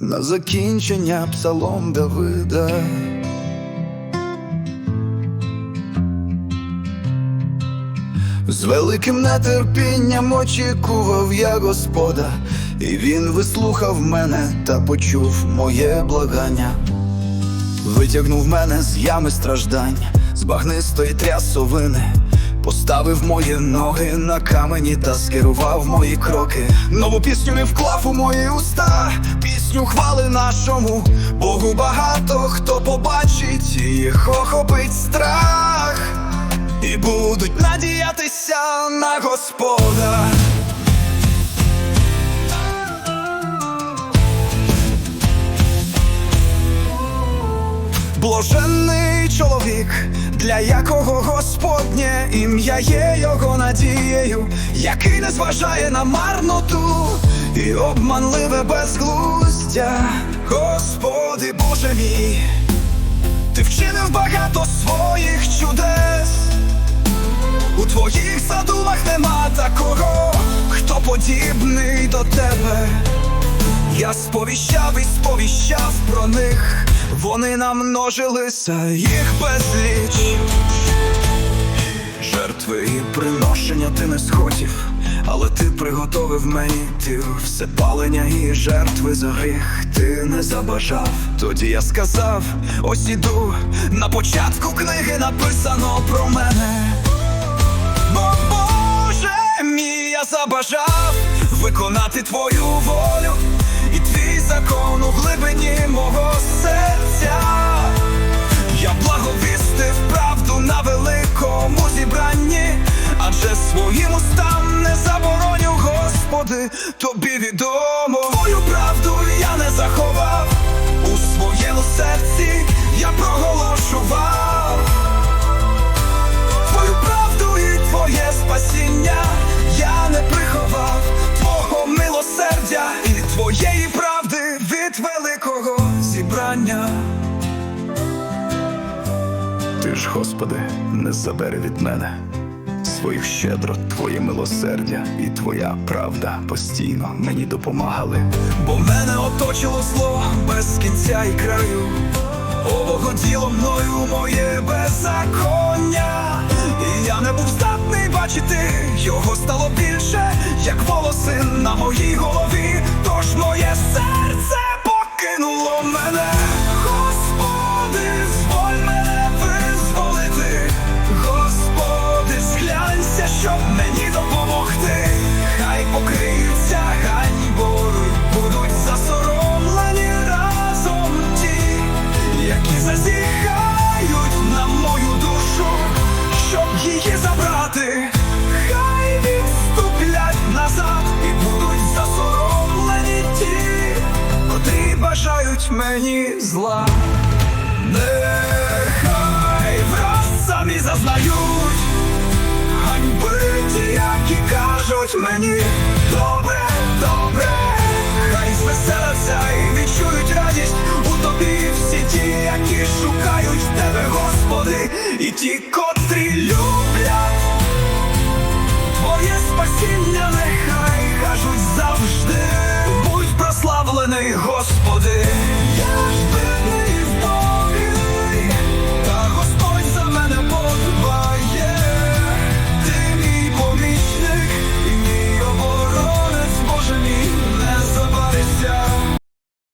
На закінчення псалом Давида. З великим нетерпінням очікував я Господа, і він вислухав мене та почув моє благання. Витягнув мене з ями страждань, з багнистої трясовини, поставив мої ноги на камені та скерував мої кроки. Нову пісню не вклав у мої уста, пісню хвали нашому Богу багато хто побачить, їх охопить страх, і будуть надіятися на Господа. Блаженний чоловік, для якого Господнє ім'я є його надією, який не зважає на марноту і обманливе безглуздя. Господи Боже мій, ти вчинив багато своїх чудес. У твоїх задумах нема такого, хто подібний до тебе. Я сповіщав і сповіщав про них, вони намножилися, їх безліч. Жертви і приношення ти не схотів, але ти приготовив мені ти все палення і жертви за гріх ти не забажав. Тоді я сказав: ось іду, на початку книги написано про мене. Бо Боже мій, я забажав виконати твою волю закон у глибині мого серця. Я благовістив правду на великому зібранні, адже своїм устам не забороню, Господи, тобі відомо. Великого зібрання. Ти ж, Господи, не забери від мене своїх щедрот, Твоє милосердя і Твоя правда постійно мені допомагали. Бо мене оточило зло без кінця і краю. Овогоділо мною моє беззаконня, і я не був здатний бачити, його стало більше, як волоси на моїй голові. Тож моє серце бажають мені зла. Нехай враз самі зазнають. Ганьби ті, які кажуть мені добре, добре, хай звеселяться і відчують радість. У тобі всі ті, які шукають тебе, Господи, і ті, котрі